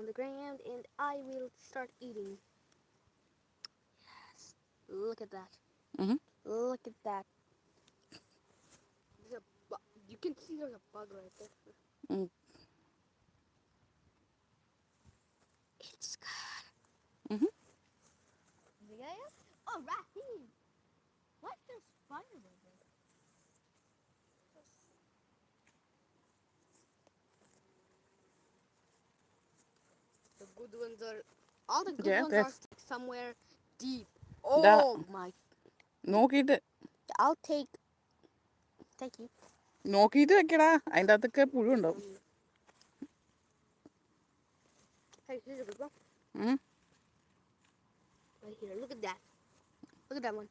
on the ground and I will start eating. Yes. Look at that. Mhm. Look at that. There's a you can see there's a bug right there. Mm. It's good. Mhm. Yeah. Oh, Raheem. What's the spider good ones are all the good Yeah, ones that's- are somewhere deep. That- Oh my! നോക്കിയിട്ട് I'll take. Thank you. നോക്കിയിട്ട് വെക്കടാ അതിന്റെ അകത്തൊക്കെ പുഴു ഉണ്ടാവും Hey, here's a good one. Right here. Look at that. Look at that one.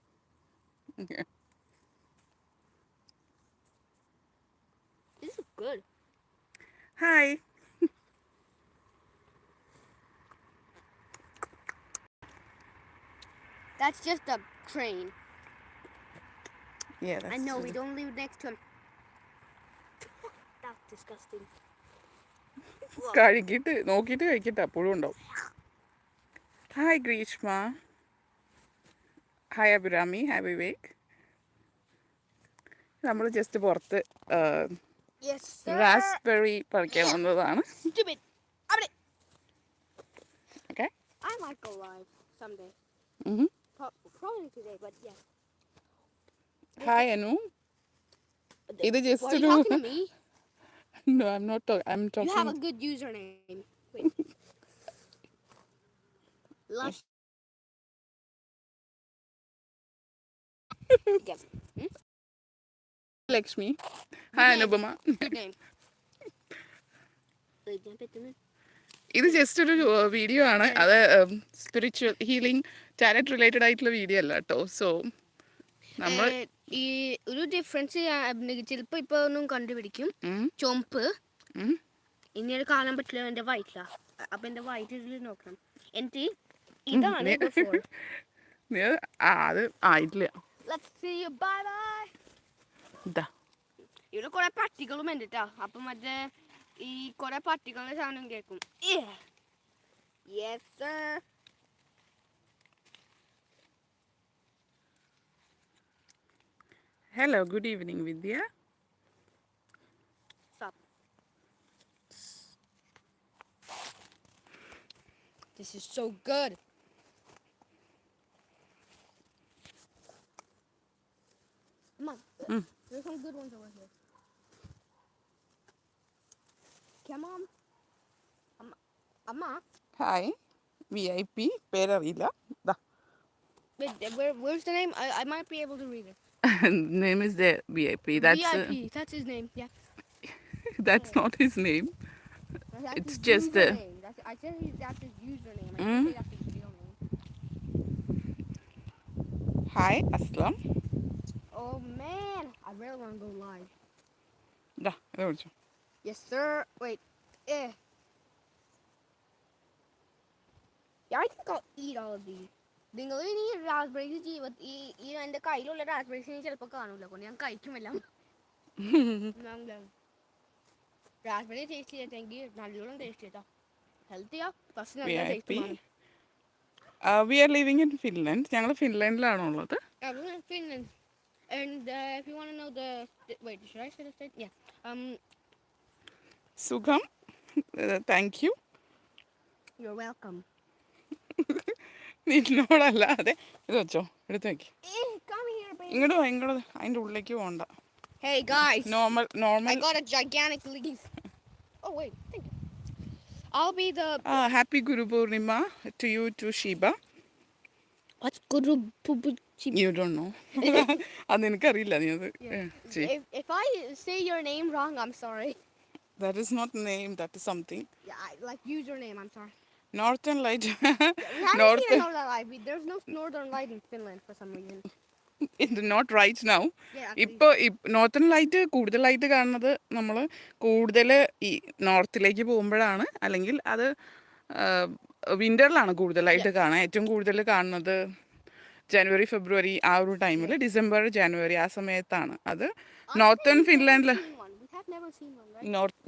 Okay. This is good. Hi That's just a train. Yeah, I know we don't live next to him. That's disgusting. Look. കഴുകിയിട്ട് നോക്കിയിട്ട് കഴിക്കട്ടെ പുഴു ഉണ്ടാവും hi Greeshma hi Abhirami hi Vivek നമ്മൾ just പുറത്ത് Yes, sir. Raspberry പറിക്കാൻ വന്നതാണ് Stupid. Up it. Okay I might go live someday. Mm-hmm. Pro- probably today, but yeah. Hi Anu ഇത് Why ജസ്റ്റ് are you ഒരു talking to me? no I'm not talking I'm You have talking a good username. Wait. Lush. yeah. Lakshmi hi Anupama Good name. ഇത് just ഒരു video ആണ്. അത് spiritual healing talent related ആയിട്ടുള്ള video അല്ല കേട്ടോ so നമ്മൾ ഈ ഒരു ഡിഫറൻസ് ചിലപ്പോ ഇപ്പൊ ഒന്നും കണ്ടുപിടിക്കും. ചുമപ്പ്. ഇനി കാണാൻ പറ്റില്ല എന്റെ വയറ്റിലാ അപ്പൊ എന്റെ വയറ്റിൽ നോക്കണം. എന്നിട്ട് ഇതാണ് അത് ആയിട്ടില്ല ഇവിടെ കൊറേ പട്ടികളും ഉണ്ട് ട്ടാ. അപ്പൊ മറ്റേ ഈ കുറെ പട്ടികളുടെ സാധനം കേൾക്കും yes sir hello good evening Vidya Stop. This is so good. Come on. Mm. There's some good ones over here. Tamam. Ama, ama. Hi. VIP Perarila. Da. Wait, where, where's the name? I, I might be able to read it. name is the VIP. That's VIP. Uh, that's his name. Yeah. that's yeah. not his name. That's it's his just the. I said he's that's his username. I mm? that's his real name. Hi, Aslam. Oh man, I really want to go live. Да, go. Yes, sir. Wait. Eh. Yeah, I think I'll eat all of these. നിങ്ങൾ ഇനി raspberries ജീവിത ഈ ഈ എന്റെ കയ്യിലുള്ള raspberries ഇനി ചിലപ്പോൾ കാണൂല കൊണ്ട് ഞാൻ കഴിക്കുമല്ല റാസ്ബെറി ടേസ്റ്റ് ചെയ്തെങ്കിൽ നല്ലോണം ടേസ്റ്റ് ചെയ്താ ഹെൽത്തിയാ പക്ഷെ നല്ല taste we are living in Finland ഞങ്ങൾ ഫിൻലൻഡിലാണോ ഉള്ളത് Finland Finland. And uh, if you want to know the wait, should I say the state? Yeah. Um, സുഖം താങ്ക് യു you're welcome. നിന്നോടല്ലാതെ ഇത് വെച്ചോ എടുത്ത് വെക്ക് Eh. ഇങ്ങോട്ട് വാ ഇങ്ങോട്ട്. അതിന്റെ ഉള്ളിലേക്ക് പോണ്ട Hey guys, Normal, normal. I got a gigantic leaf. Oh wait, thank you. I'll be the happy guru purnima to you to shiba what's guru Purnima? You don't know. അത് നിനക്കറിയില്ല നീ അത് If if I say your name wrong, I'm sorry. That is not name that is something Yeah, I, like username, I'm sorry. Northern light We haven't north seen northern light. We- There's no northern light in Finland for some reason. ഇത് not right now Yeah. ഇപ്പോൾ northern light കൂടുതലായിട്ട് കാണുന്നത് നമ്മൾ കൂടുതൽ ഈ നോർത്തിലേക്ക് പോകുമ്പോഴാണ്. അല്ലെങ്കിൽ അത് വിന്ററിലാണ് കൂടുതലായിട്ട് കാണുക. ഏറ്റവും കൂടുതൽ കാണുന്നത് ജനുവരി ഫെബ്രുവരി ആ ഒരു ടൈമിൽ ഡിസംബർ ജനുവരി ആ സമയത്താണ്. അത് നോർത്തേൺ ഫിൻലാൻഡിൽ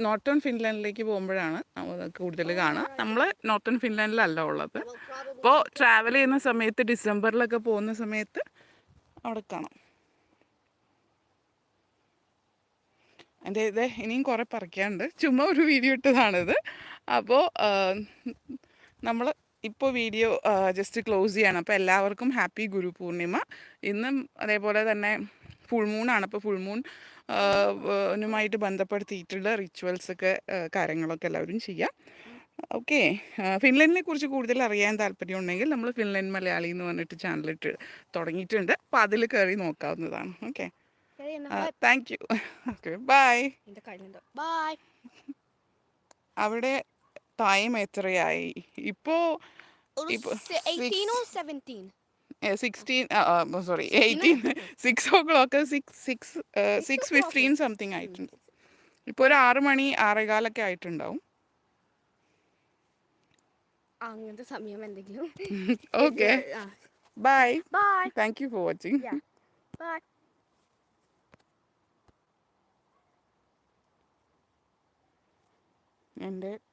നോർത്തേൺ ഫിൻലാൻഡിലേക്ക് പോകുമ്പോഴാണ് കൂടുതൽ കാണുക. നമ്മൾ നോർത്തേൺ ഫിൻലാൻഡിലല്ല ഉള്ളത്. അപ്പോൾ ട്രാവൽ ചെയ്യുന്ന സമയത്ത് ഡിസംബറിലൊക്കെ പോകുന്ന സമയത്ത് അവിടെ കാണാം. എന്റെ ഇത് ഇനിയും കുറേ പറിക്കാനുണ്ട്. ചുമ്മാ ഒരു വീഡിയോ ഇട്ടതാണിത്. അപ്പോൾ നമ്മൾ ഇപ്പോൾ വീഡിയോ ജസ്റ്റ് ക്ലോസ് ചെയ്യണം. അപ്പോൾ എല്ലാവർക്കും ഹാപ്പി ഗുരു പൂർണിമ ഇന്നും അതേപോലെ തന്നെ ഫുൾ മൂണാണ് അപ്പോൾ ഫുൾ മൂൺ നുമായിട്ട് ബന്ധപ്പെടുത്തിയിട്ടുള്ള റിച്വൽസൊക്കെ കാര്യങ്ങളൊക്കെ എല്ലാവരും ചെയ്യാം. ഓക്കെ ഫിൻലൻഡിനെ കുറിച്ച് കൂടുതൽ അറിയാൻ താല്പര്യം ഉണ്ടെങ്കിൽ നമ്മൾ ഫിൻലൻഡ് മലയാളി എന്ന് പറഞ്ഞിട്ട് ചാനലിട്ട് തുടങ്ങിയിട്ടുണ്ട്. അപ്പോൾ അതിൽ കയറി നോക്കാവുന്നതാണ്. Okay thank you okay bye bye അവിടെ ടൈം എത്രയായി? ഇപ്പോൾ ഒരു sixteen sorry eighteen six o'clock six six six fifteen something ആയിട്ടുണ്ട്. ഇപ്പോൾ ഒരു ആറ് മണി ആറേകാലൊക്കെ ആയിട്ടുണ്ടാവും. അങ്ങനത്തെ സമയം എന്തെങ്കിലും okay bye bye thank you for watching bye എന്റെ